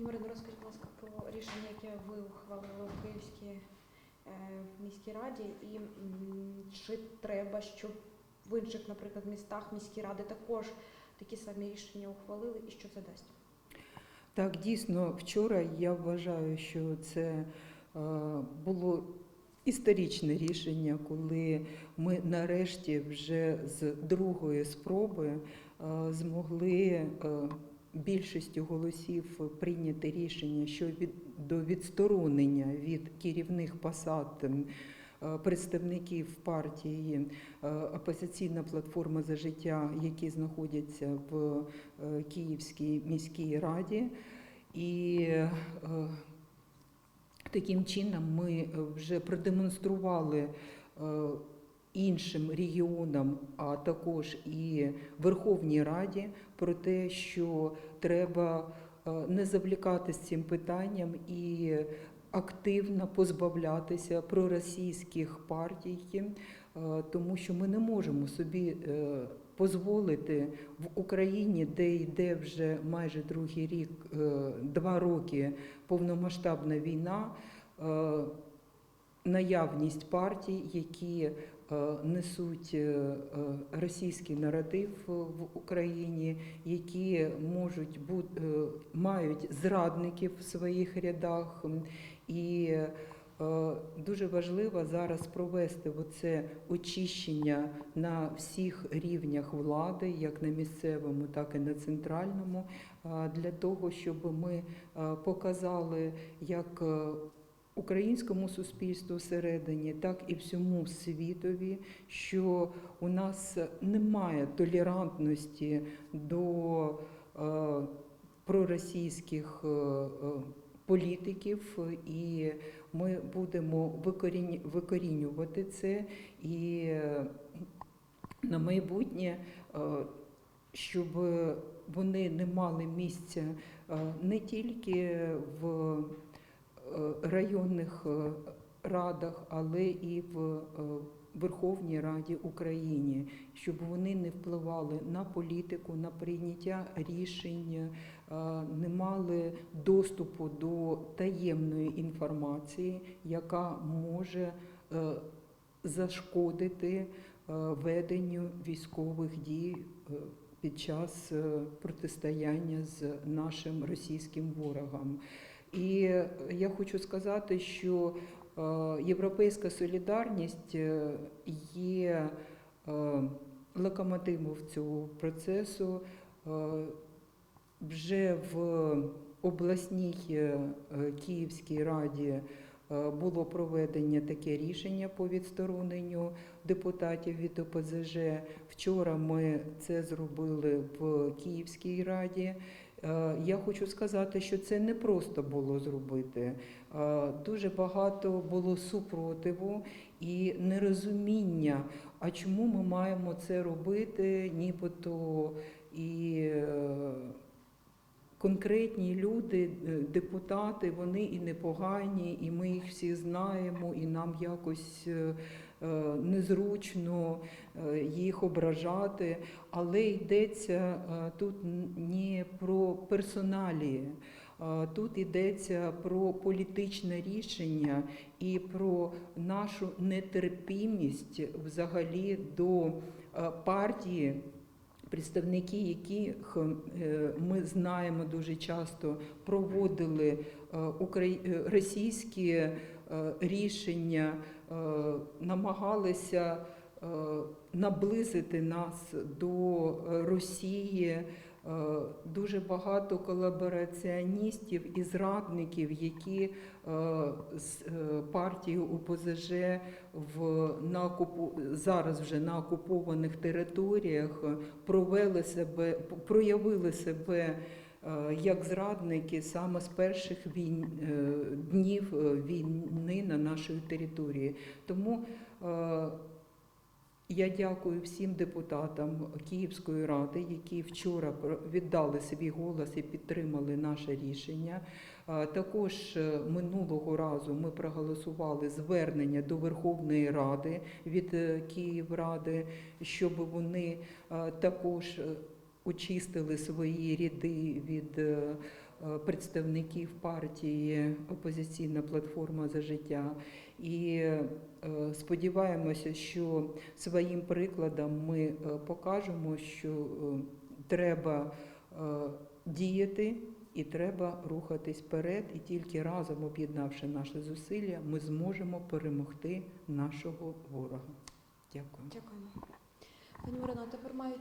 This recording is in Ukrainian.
Марино, розкажіть, будь ласка, про рішення, яке ви ухвалили у Київській е, міській раді, і чи треба, щоб в інших, наприклад, містах міські ради також такі самі рішення ухвалили, і що це дасть? Так, дійсно, вчора я вважаю, що це е, було історичне рішення, коли ми нарешті вже з другої спроби е, змогли більшістю голосів прийняти рішення щодо відсторонення від керівних посад е, представників партії е, Опозиційна платформа за життя, які знаходяться в е, Київській міській раді. І таким чином ми вже продемонстрували іншим регіонам, а також і Верховній Раді про те, що треба е, не завлікатись цим питанням і активно позбавлятися проросійських партій, е, тому що ми не можемо собі е, дозволити в Україні, де йде вже майже другий рік, е, два роки повномасштабна війна, е, наявність партій, які е, несуть е, е, російський наратив в Україні, які можуть бути мають зрадників в своїх рядах. І дуже важливо зараз провести оце очищення на всіх рівнях влади, як на місцевому, так і на центральному, для того, щоб ми показали як українському суспільству всередині, так і всьому світові, що у нас немає толерантності до е, проросійських е, е, політиків, і ми будемо викорінювати це. І на майбутнє, е, щоб вони не мали місця е, не тільки в районних е, радах, але і в е, Верховній Раді України, щоб вони не впливали на політику, на прийняття рішень, е, не мали доступу до таємної інформації, яка може е, зашкодити е, веденню військових дій е, під час е, протистояння з нашим російським ворогом. І я хочу сказати, що е, європейська солідарність е, є е, локомотивом цього процесу. Вже в обласній Київській раді було проведення таке рішення по відстороненню депутатів від ОПЗЖ. Вчора ми це зробили в Київській раді. Е, Я хочу сказати, що це не просто було зробити. Е, Дуже багато було супротиву і нерозуміння, а чому ми маємо це робити, нібито і е, конкретні люди, е, депутати, вони і непогані, і ми їх всі знаємо, і нам якось е, е, незручно їх ображати. Але йдеться тут не про персоналії. Тут йдеться про політичне рішення і про нашу нетерпімість взагалі до партії, представники яких е, ми знаємо дуже часто проводили е, е, російські рішення, намагалися наблизити нас до Росії. Е, Дуже багато колабораціоністів і зрадників, які е, з е, партією УПЗЖ в на зараз вже на окупованих територіях провели себе, проявили себе як зрадники саме з перших війн, днів війни на нашій території. Тому я дякую всім депутатам Київської ради, які вчора віддали свій голос і підтримали наше рішення. Також е, минулого разу ми проголосували звернення до Верховної Ради від е, Київради, щоб вони е, також очистили свої ряди від представників партії Опозиційна платформа за життя. І сподіваємося, що своїм прикладом ми е, покажемо, що е, треба е, діяти і треба рухатись вперед, і тільки разом, об'єднавши наші зусилля, ми зможемо перемогти нашого ворога. Дякую. Дякуємо. Пані Марина, тепер мають